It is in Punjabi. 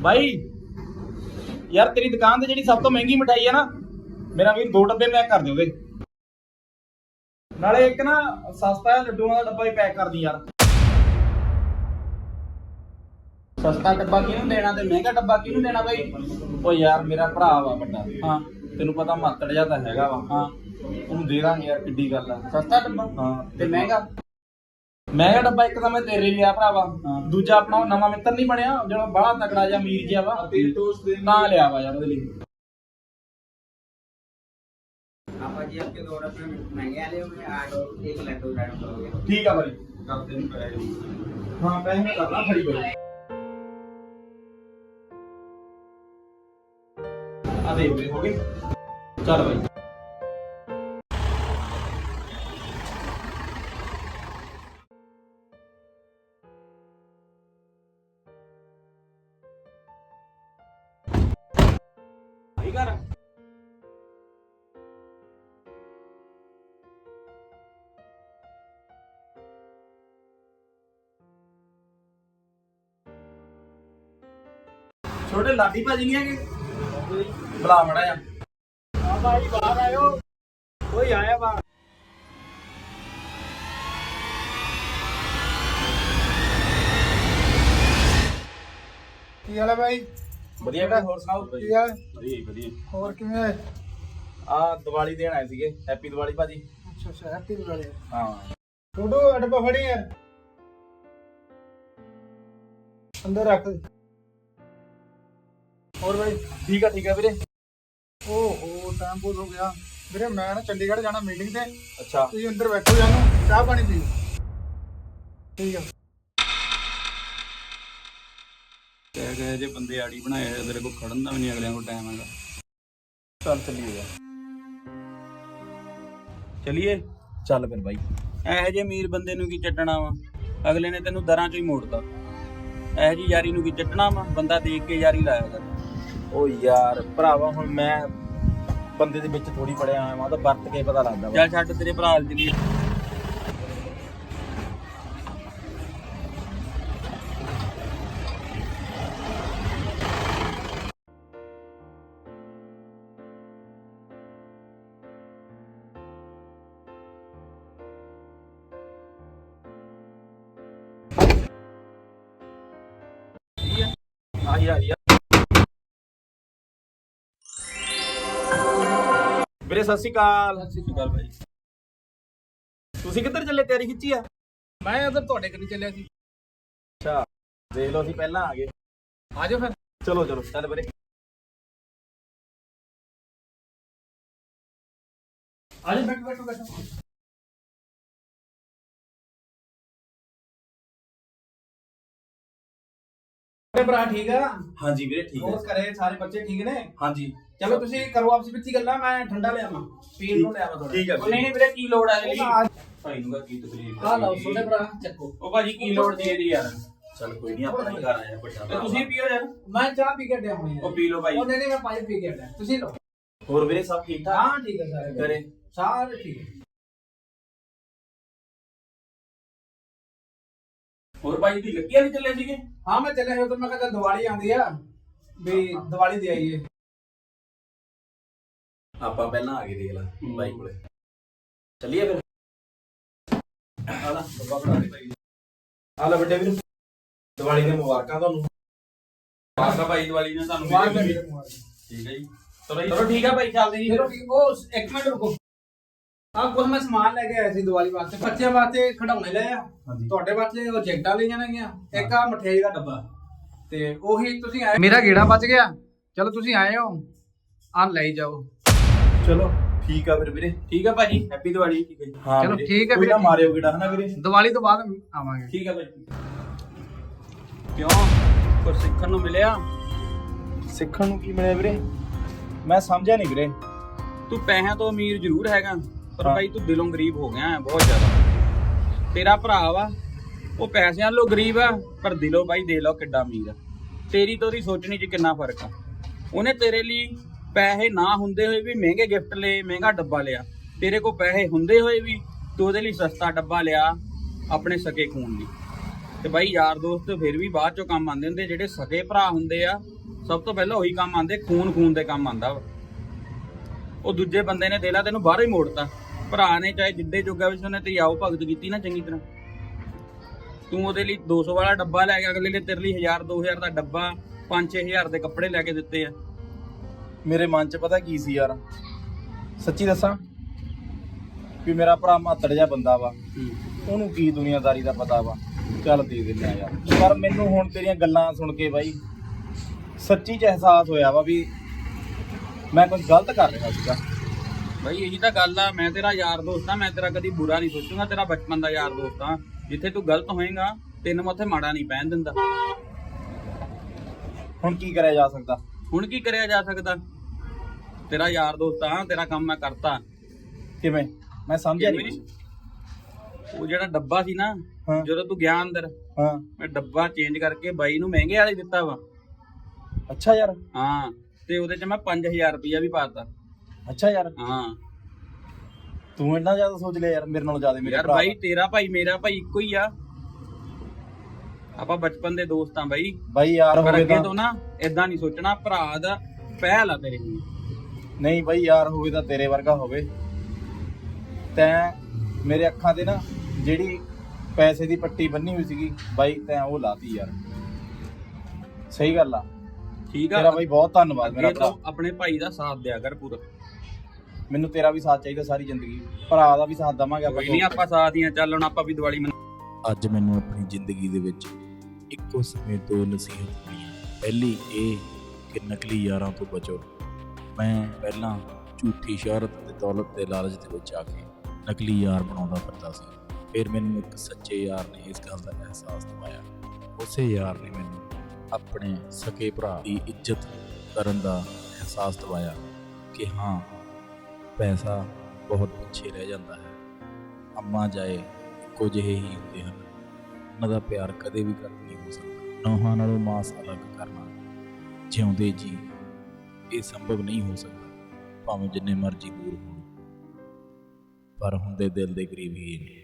ਬਾਈ ਯਾਰ ਤੇਰੀ ਦੁਕਾਨ ਤੇ ਜਿਹੜੀ ਸਭ ਤੋਂ ਮਹਿੰਗੀ ਮਠਾਈ ਹੈ ਨਾ ਮੇਰਾ ਵੀਰ ਦੋ ਡੱਬੇ ਪੈਕ ਕਰ ਦਿਓ ਉਹਦੇ ਨਾਲੇ ਇੱਕ ਨਾ ਸਸਤਾ ਜਿਹਾ ਲੱਡੂਆਂ ਦਾ ਡੱਬਾ ਵੀ ਪੈਕ ਕਰ ਦੀ ਯਾਰ। ਸਸਤਾ ਡੱਬਾ ਕਿਹਨੂੰ ਦੇਣਾ ਤੇ ਮਹਿੰਗਾ ਡੱਬਾ ਕਿਹਨੂੰ ਦੇਣਾ ਬਾਈ? ਓ ਯਾਰ ਮੇਰਾ ਭਰਾ ਵਾ ਵੱਡਾ। ਹਾਂ। ਤੈਨੂੰ ਪਤਾ ਮਾਤੜ ਤਾਂ ਹੈਗਾ ਵਾ। ਹਾਂ। ਉਹਨੂੰ ਦੇ ਦਾਂਗੇ ਯਾਰ ਕਿੱਡੀ ਗੱਲ ਆ। ਸਸਤਾ ਡੱਬਾ? ਹਾਂ। ਤੇ ਮਹਿੰਗਾ? ਮਹਿੰਗਾ ਡੱਬਾ ਇੱਕ ਤਾਂ ਮੈਂ ਤੇਰੇ ਲਈ ਲਿਆ ਭਰਾਵਾ ਦੂਜਾ ਆਪਣਾ ਉਹ ਨਵਾਂ ਮਿੱਤਰ ਨਹੀਂ ਬਣਿਆ ਜਿਹੜਾ ਬੜਾ ਤਕੜਾ ਜਿਹਾ ਅਮੀਰ ਜਿਹਾ ਵਾ ਤੇਲ ਟੋਸਟ ਦੇ ਨਾ ਲਿਆ ਵਾ ਯਾਰ ਉਹਦੇ ਲਈ आपा जी आपके दो रुपये महंगे वाले में आठ एक लड्डू रेड करोगे ਠੀਕ ਆ ਬਾਈ ਕਰਦੇ ਨੂੰ ਪੈਸੇ ਹਾਂ ਪੈਸੇ ਮੈਂ ਕਰਨਾ ਖੜੀ ਬਾਈ ਆ ਦੇ ਵੀਰੇ ਹੋ ਗਏ ਚੱਲ ਬਾਈ ਆਈ ਕਰ ਛੋਟੇ ਲਾਡੀ ਭਾਜੀ ਨਹੀਂ ਹੈਗੇ? ਬੁਲਾ ਮੜਾ ਆ ਆ ਭਾਈ ਬਾਹਰ ਆਇਓ। ਕੋਈ ਆਇਆ ਬਾਹਰ ਕੀ ਹਾਲ ਹੈ ਬਾਈ ਵਧੀਆ ਬੇਟਾ ਹੋਰ ਸੁਣਾਓ? ਕੀ ਹਾਲ ਵਧੀਆ ਵਧੀਆ। ਹੋਰ ਕਿਵੇਂ ਆ ਦੀਵਾਲੀ ਦੇਣ ਆਏ ਸੀਗੇ ਹੈਪੀ ਦੀਵਾਲੀ ਭਾਜੀ। ਅੱਛਾ ਅੱਛਾ ਹੈਪੀ ਦਿਵਾਲੀ। ਹਾਂ। ਟੋਡੋ ਅਡਬਾ ਫੜੀ ਯਾਰ। ਅੰਦਰ ਰੱਖ ਹੋਰ ਬਾਈ? ਠੀਕ ਆ ਠੀਕ ਆ ਵੀਰੇ। ਓਹੋ ਟਾਈਮ ਬਹੁਤ ਹੋ ਗਿਆ। ਵੀਰੇ ਮੈਂ ਨਾ ਚੰਡੀਗੜ੍ਹ ਜਾਣਾ ਮੀਟਿੰਗ ਤੇ। ਅੱਛਾ। ਤੁਸੀਂ ਅੰਦਰ ਬੈਠੋ ਜਾਨੂੰ ਚਾਹ ਪਾਣੀ ਪੀ ਠੀਕ ਆ। ਕਹਿ ਗਏ ਜੇ ਬੰਦੇ ਆੜੀ ਬਣਾਏ ਹੋਏ, ਤੇਰੇ ਕੋਲ ਖੜਨ ਦਾ ਵੀ ਨਹੀਂ ਅਗਲਿਆਂ ਕੋਲ ਟਾਈਮ ਹੈਗਾ। ਚੱਲ ਚੱਲੀਏ ਚਲਿਏ? ਚੱਲ ਫਿਰ ਬਾਈ। ਇਹੋ ਜਿਹੇ ਅਮੀਰ ਬੰਦੇ ਨੂੰ ਕੀ ਚੱਟਣਾ ਵਾ? ਅਗਲੇ ਨੇ ਤੈਨੂੰ ਦਰਾਂ ਚੋਂ ਹੀ ਮੋੜਤਾ। ਇਹੋ ਜੀ ਯਾਰੀ ਨੂੰ ਕੀ ਚੱਟਣਾ ਵਾ? ਬੰਦਾ ਦੇਖ ਕੇ ਯਾਰੀ ਲਾਇਆ ਕਰ। ਓ ਯਾਰ ਭਰਾਵਾ ਹੁਣ ਮੈਂ ਬੰਦੇ ਦੇ ਵਿੱਚ ਥੋੜੀ ਪੜਿਆ ਆਇਆ ਮੈਂ ਤਾਂ ਵਰਤ ਕੇ ਪਤਾ ਲੱਗਦਾ ਚੱਲ ਛੱਡ ਤੇਰੇ ਭਰਾ ਦੀ। ਆ। ਵੀਰੇ ਸਤਿ ਸ਼੍ਰੀ ਅਕਾਲ। ਸਤਿ ਸ਼੍ਰੀ ਅਕਾਲ ਭਾਈ। ਤੁਸੀਂ ਕਿੱਧਰ ਚੱਲੇ? ਤਿਆਰੀ ਖਿੱਚੀ ਆ? ਮੈਂ ਉਧਰ ਤੁਹਾਡੇ ਕਰੀ ਚੱਲਿਆ ਸੀ। ਅੱਛਾ ਦੇਖ ਲਓ ਅਸੀਂ ਪਹਿਲਾਂ ਆ ਗਏ। ਆ ਜਾਓ ਫਿਰ। ਚਲੋ ਚਲੋ ਚੱਲ ਵੀਰੇ। ਆ ਜਾਓ ਬੈਠੋ ਬੈਠੋ ਬੈਠੋ। ਤੇ ਭਰਾ ਠੀਕ ਆ? ਹਾਂਜੀ ਵੀਰੇ ਠੀਕ ਹੋਰ ਹੈ ਸਾਰੇ ਬੱਚੇ ਠੀਕ ਨੇ? ਹਾਂਜੀ। ਚਲੋ ਤੁਸੀਂ ਕਰੋ ਆਪਸ ਵਿੱਚ ਹੀ ਗੱਲਾਂ ਮੈਂ ਠੰਡਾ ਲਿਆਵਾਂ ਪੀਣ ਨੂੰ ਲਿਆਵਾਂ ਥੋੜਾ ਨਹੀਂ ਨਹੀਂ ਵੀਰੇ ਕੀ ਲੋੜ ਆ ਇਹਦੀ? ਭਾਈ ਨੂੰ ਕੀ ਤਕਲੀਫ ਆ? ਲਓ ਛੋਟੇ ਭਰਾ ਚੱਕੋ। ਉਹ ਭਾਜੀ ਕੀ ਲੋੜ ਦੀ ਇਹਦੀ ਯਾਰ? ਚੱਲ ਕੋਈ ਨਹੀਂ ਆਪਾਂ ਨਹੀਂ ਕਰ ਰਹੇ ਵੱਡਾ ਤੇ ਤੁਸੀਂ ਪੀਓ ਯਾਰ। ਮੈਂ ਚਾਹ ਪੀ ਕੇ ਡਿਆ ਹੁਣੀ। ਉਹ ਪੀ ਲਓ ਭਾਈ। ਉਹ ਨਹੀਂ ਨਹੀਂ ਮੈਂ ਪਾਣੀ ਪੀ ਕੇ ਡਿਆ ਤੁਸੀਂ ਲਓ। ਹੋਰ ਵੀਰੇ ਸਭ ਠੀਕ ਠਾਕ? ਹਾਂ ਠੀਕ ਆ ਸਾਰੇ। ਘਰੇ? ਸਾਰੇ ਠੀਕ। ਆ। ਹੋਰ ਭਾਈ ਦੀ ਲੱਗੀਆਂ ਨਹੀਂ ਚੱਲੇ ਸੀਗੇ? ਹਾਂ ਮੈਂ ਚੱਲਿਆ ਸੀ ਉਧਰ ਮੈਂ ਕਹਿੰਦਾ ਦੀਵਾਲੀ ਆਉਂਦੀ ਆ ਵੀ ਦੀਵਾਲੀ ਦੇ ਆਈਏ। ਆਪਾਂ ਪਹਿਲਾਂ ਆ ਗਏ ਦੇਖ ਲਾ ਬਾਈ ਕੋਲੇ। ਚੱਲੀਏ ਫਿਰ। ਆ ਲੈ ਬੱਬਾ ਬਣਾ ਦੇ ਭਾਈ ਆ ਲੈ ਵੱਡੇ ਵੀਰ ਦੀਵਾਲੀ ਦੀਆਂ ਮੁਬਾਰਕਾਂ ਤੁਹਾਨੂੰ। ਮੁਬਾਰਕਾਂ ਭਾਈ ਦੀਵਾਲੀ ਦੀਆਂ ਤੁਹਾਨੂੰ। ਕੇ ਮਾਰ ਠੀਕ ਹੈ ਜੀ। ਚਲੋ ਜੀ। ਚਲੋ ਠੀਕ ਆ ਭਾਈ ਚੱਲਦੇ ਜੀ। ਚਲੋ ਠੀਕ ਉਹ ਇੱਕ ਮਿੰਟ ਰੁਕੋ। ਆ ਕੁਝ ਮੈਂ ਸਮਾਨ ਲੈ ਕੇ ਆਇਆ ਸੀ ਦੀਵਾਲੀ ਵਾਸਤੇ। ਬੱਚਿਆਂ ਵਾਸਤੇ ਖਿਡੌਣੇ ਲਏ ਆ। ਹਾਂਜੀ। ਤੁਹਾਡੇ ਵਾਸਤੇ ਉਹ ਜੈਕਟਾਂ ਲਈ ਜਾਣਗੀਆਂ ਇੱਕ ਆ ਮਠਿਆਈ ਦਾ ਡੱਬਾ। ਤੇ ਉਹੀ ਤੁਸੀਂ ਆਏ ਮੇਰਾ ਗੇੜਾ ਬਚ ਗਿਆ। ਚਲੋ ਤੁਸੀਂ ਆਏ ਹੋ। ਆ ਲਈ ਜਾਓ। ਚਲੋ ਠੀਕ ਆ ਫਿਰ ਵੀਰੇ। ਠੀਕ ਆ ਭਾਜੀ। ਹੈਪੀ ਦੀਵਾਲੀ। ਠੀਕ ਹੈ ਜੀ। ਹਾਂ ਚਲੋ ਵੀਰੇ। ਠੀਕ ਹੈ ਕੋਈ ਨਾ ਵੀਰੇ। ਮਾਰਿਓ ਕਿਡਾ ਹਨਾ ਵੀਰੇ? ਦੀਵਾਲੀ ਤੋਂ ਬਾਅਦ ਆਵਾਂਗੇ। ਠੀਕ ਆ ਭਾਈ ਕਿਉਂ? ਕੁਝ ਸਿੱਖਣ ਨੂੰ ਮਿਲਿਆ? ਸਿੱਖਣ ਨੂੰ ਕੀ ਮਿਲਿਆ ਵੀਰੇ? ਮੈਂ ਸਮਝਿਆ ਨਹੀਂ ਵੀਰੇ। ਤੂੰ ਪੈਸਿਆਂ ਤੋਂ ਅਮੀਰ ਜ਼ਰੂਰ ਹੈਗਾ। ਪਰ ਭਾਈ ਤੂੰ ਦਿਲੋਂ ਗਰੀਬ ਹੋ ਗਿਆ ਹੈ, ਬਹੁਤ ਜ਼ਿਆਦਾ। ਤੇਰਾ ਭਰਾ ਵਾ, ਉਹ ਪੈਸਿਆਂ ਨਾਲੋਂ ਗਰੀਬ ਆ, ਪਰ ਦਿਲੋਂ ਭਾਈ ਦੇ ਲਓ ਕਿੱਡਾ ਅਮੀਰ ਆ। ਤੇਰੀ ਤੋਂ ਉਹਦੀ ਸੋਚਣੀ 'ਚ ਕਿੰਨਾ ਫ਼ਰਕ ਆ। ਉਹਨੇ ਤੇਰੇ ਲਈ ਪੈਸੇ ਨਾ ਹੁੰਦੇ ਹੋਏ ਵੀ ਮਹਿੰਗੇ ਗਿਫਟ ਲਏ, ਮਹਿੰਗਾ ਡੱਬਾ ਲਿਆ। ਤੇਰੇ ਕੋਲ ਪੈਸੇ ਹੁੰਦੇ ਹੋਏ ਵੀ ਤੂੰ ਉਹਦੇ ਲਈ ਸਸਤਾ ਡੱਬਾ ਲਿਆ, ਆਪਣੇ ਸਕੇ ਖੂਨ ਲਈ। ਤੇ ਬਾਈ ਯਾਰ ਦੋਸਤ, ਫਿਰ ਵੀ ਬਾਅਦ ਚੋਂ ਕੰਮ ਆਉਂਦੇ ਹੁੰਦੇ ਜਿਹੜੇ ਸਕੇ ਭਰਾ ਹੁੰਦੇ ਆ, ਸਭ ਤੋਂ ਪਹਿਲਾਂ ਉਹੀ ਕੰਮ ਆਉਂਦੇ ਖੂਨ ਖੂਨ ਦੇ ਕੰਮ ਆਂਦਾ ਵਾ। ਉਹ ਦੂਜੇ ਬੰਦੇ ਨੇ ਦੇਲਾ ਤੈਨੂੰ ਬਾਹਰ ਹੀ ਮੋੜਤਾ। ਭਰਾ ਨੇ ਚਾਹੇ ਜਿੱਦੇ ਜੋਗਾ ਵਿੱਚ ਉਹਨੇ ਤੇ ਆਓ ਭਗਤ ਕੀਤੀ ਨਾ ਚੰਗੀ ਤਰ੍ਹਾਂ। ਤੂੰ ਉਹਦੇ ਲਈ 200 ਵਾਲਾ ਡੱਬਾ ਲੈ ਕੇ ਅਗਲੇ ਲਈ ਤੇਰੇ ਲਈ 1000 2000 ਦਾ ਡੱਬਾ 5-6000 ਦੇ ਕੱਪੜੇ ਲੈ ਕੇ ਦਿੱਤੇ ਆ। ਮੇਰੇ ਮਨ 'ਚ ਪਤਾ ਕੀ ਸੀ ਯਾਰ? ਸੱਚੀ ਦੱਸਾਂ ਵੀ ਮੇਰਾ ਭਰਾ ਮਾਤੜ ਜਿਹਾ ਬੰਦਾ ਵਾ। ਉਹਨੂੰ ਕੀ ਦੁਨੀਆਦਾਰੀ ਦਾ ਪਤਾ ਵਾ? ਚੱਲ ਦੇ ਦਿੰਦੇ ਆ ਯਾਰ। ਪਰ ਮੈਨੂੰ ਹੁਣ ਤੇਰੀਆਂ ਗੱਲਾਂ ਸੁਣ ਕੇ ਬਾਈ, ਸੱਚੀ ਚ ਅਹਿਸਾਸ ਹੋਇਆ ਵਾ ਵੀ ਮੈਂ ਕੁਝ ਗਲਤ ਕਰ ਰਿਹਾ ਸੀਗਾ। ਬਾਈ ਇਹੀ ਤਾਂ ਗੱਲ ਆ ਮੈਂ ਤੇਰਾ ਯਾਰ ਦੋਸਤ ਆ ਮੈਂ ਤੇਰਾ ਕਦੀ ਬੁਰਾ ਨਹੀਂ ਸੋਚੂਗਾ ਤੇਰਾ ਬਚਪਨ ਦਾ ਯਾਰ ਦੋਸਤ ਆ। ਜਿੱਥੇ ਤੂੰ ਗਲਤ ਹੋਏਗਾ ਤੈਨੂੰ ਮੈਂ ਉੱਥੇ ਮਾੜਾ ਨਹੀਂ ਪੈਣ ਦਿੰਦਾ। ਹੁਣ ਕੀ ਕਰਿਆ ਜਾ ਸਕਦਾ? ਹੁਣ ਕੀ ਕਰਿਆ ਜਾ ਸਕਦਾ? ਤੇਰਾ ਯਾਰ ਦੋਸਤ ਆ ਤੇਰਾ ਕੰਮ ਮੈਂ ਕਰਤਾ। ਕਿਵੇਂ? ਮੈਂ ਸਮਝਿਆ ਨਹੀਂ ਉਹ ਜਿਹੜਾ ਡੱਬਾ ਸੀ ਨਾ ਹਾਂ। ਜਦੋਂ ਤੂੰ ਗਿਆ ਅੰਦਰ ਹਾਂ। ਮੈਂ ਡੱਬਾ ਚੇਂਜ ਕਰਕੇ ਬਾਈ ਨੂੰ ਮਹਿੰਗੇ ਵਾਲੇ ਦਿੱਤਾ ਵਾ। ਅੱਛਾ ਯਾਰ। ਹਾਂ ਤੇ ਉਹਦੇ ਚ ਮੈਂ 5000 ਰੁਪਇਆ ਵੀ ਪਾਤਾ ਅੱਛਾ ਯਾਰ। ਹਾਂ। ਤੂੰ ਇੰਨਾ ਜ਼ਿਆਦਾ ਸੋਚ ਲਿਆ ਯਾਰ ਮੇਰੇ ਨਾਲੋਂ ਜ਼ਿਆਦਾ ਮੇਰੇ ਯਾਰ ਭਰਾ ਬਾਈ ਤੇਰਾ ਭਾਈ ਮੇਰਾ ਭਾਈ ਇੱਕੋ ਹੀ ਆ। ਆਪਾਂ ਬਚਪਨ ਦੇ ਦੋਸਤ ਆ ਬਾਈ। ਬਾਈ ਯਾਰ ਪਰ ਹੋਵੇ ਅੱਗੇ ਤਾਂ ਤੋਂ ਨਾ ਇਦਾਂ ਨਹੀਂ ਸੋਚਣਾ ਭਰਾ ਦਾ ਪਹਿਲ ਆ ਤੇਰੇ ਲਈ। ਨਹੀਂ ਬਾਈ ਯਾਰ ਹੋਵੇ ਤਾਂ ਤੇਰੇ ਵਰਗਾ ਹੋਵੇ। ਤੈਂ ਮੇਰੇ ਅੱਖਾਂ ਤੇ ਨਾ ਜਿਹੜੀ ਪੈਸੇ ਦੀ ਪੱਟੀ ਬੰਨੀ ਹੋਈ ਸੀਗੀ ਬਾਈ ਤੈਂ ਉਹ ਲਾਤੀ ਯਾਰ। ਸਹੀ ਗੱਲ ਆ। ਠੀਕ ਤੇਰਾ ਆ ਬਾਈ ਬਹੁਤ ਧੰਨਵਾਦ ਮੇਰਾ ਅੱਗੇ ਭਰਾ। ਤੋਂ ਆਪਣੇ ਭਾਈ ਦਾ ਸਾਥ ਦਿਆ ਕਰ ਪੂਰਾ। ਮੈਨੂੰ ਤੇਰਾ ਵੀ ਸਾਥ ਚਾਹੀਦਾ ਸਾਰੀ ਜ਼ਿੰਦਗੀ। ਭਰਾ ਦਾ ਵੀ ਸਾਥ ਦਵਾਂਗੇ ਆਪਾਂ ਕੋਈ ਨਹੀਂ ਆਪਾਂ ਸਾਥ ਹੀ ਆ ਚੱਲ ਹੁਣ ਆਪਾਂ ਵੀ ਦੀਵਾਲੀ ਮਨਾ ਅੱਜ ਮੈਨੂੰ ਆਪਣੀ ਜ਼ਿੰਦਗੀ ਦੇ ਵਿੱਚ ਇੱਕੋ ਸਮੇਂ ਦੋ ਨਸੀਹਤ ਮਿਲੀਆਂ ਪਹਿਲੀ ਇਹ ਕਿ ਨਕਲੀ ਯਾਰਾਂ ਤੋਂ ਬਚੋ। ਮੈਂ ਪਹਿਲਾਂ ਝੂਠੀ ਸ਼ਹਰਤ ਤੇ ਦੌਲਤ ਦੇ ਲਾਲਚ ਦੇ ਵਿੱਚ ਆ ਕੇ ਨਕਲੀ ਯਾਰ ਬਣਾਉਂਦਾ ਫਿਰਦਾ ਸੀ। ਫਿਰ ਮੈਨੂੰ ਇੱਕ ਸੱਚੇ ਯਾਰ ਨੇ ਇਸ ਗੱਲ ਦਾ ਅਹਿਸਾਸ ਦਿਵਾਇਆ। ਉਸੇ ਯਾਰ ਨੇ ਮੈਨੂੰ ਆਪਣੇ ਸਕੇ ਭਰਾ ਦੀ ਇੱਜ਼ਤ ਕਰਨ ਦਾ ਅਹਿਸਾਸ ਦਿਵਾਇਆ ਕਿ ਹਾਂ ਪੈਸਾ ਬਹੁਤ ਪਿੱਛੇ ਰਹਿ ਜਾਂਦਾ ਹੈ। ਅੰਮਾ ਜਾਏ, ਇੱਕੋ ਜਿਹੇ ਹੀ ਹੁੰਦੇ ਹਨ। ਉਹਨਾਂ ਦਾ ਪਿਆਰ ਕਦੇ ਵੀ ਗਲਤ ਨਹੀਂ ਹੋ ਸਕਦਾ। ਨੋਹਾਂ ਨਾਲੋਂ ਮਾਸ ਅਲੱਗ ਕਰਨਾ ਜਿਉਂਦੇ ਜੀ, ਇਹ ਸੰਭਵ ਨਹੀਂ ਹੋ ਸਕਦਾ, ਭਾਵੇਂ ਜਿੰਨੇ ਮਰਜ਼ੀ ਦੂਰ ਹੋਣ। ਪਰ ਹੁੰਦੇ ਦਿਲ ਦੇ ਕਰੀਬ ਹੀ ਨੇ